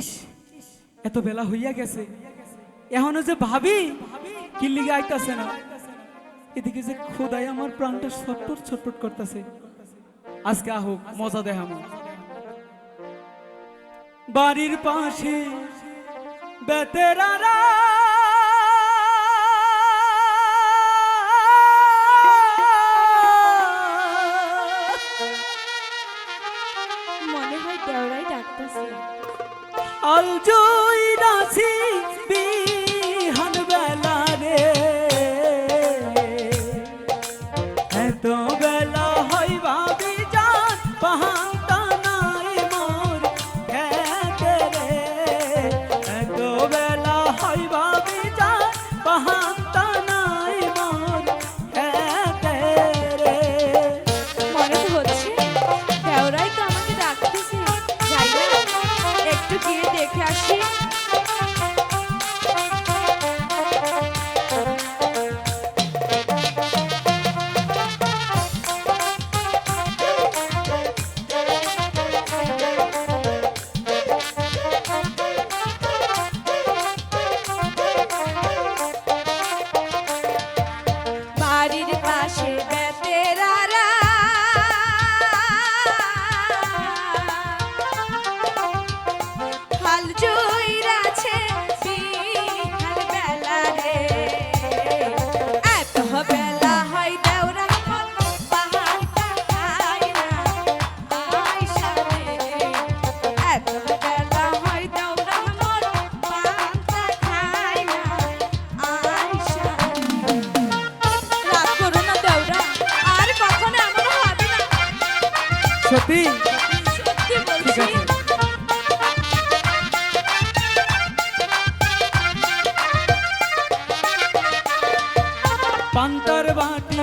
ইস, এত বেলা হইয়া গেছে। এখনও যে ভাবি কিল্লিগে আইতাছে না। এদিকে যে খোদাই আমার প্রাণটা ছটপট ছটপট করতেছে। আজকে আহুক মজা দেখামো। বাড়ির পাশে বেতেরারা মনে হয় দেওরাই ডাকতেছে। আল জুই বিহান দেওরাই সত্যি? ঠিক আছে। পান্তার বাটি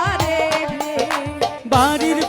বাড়ির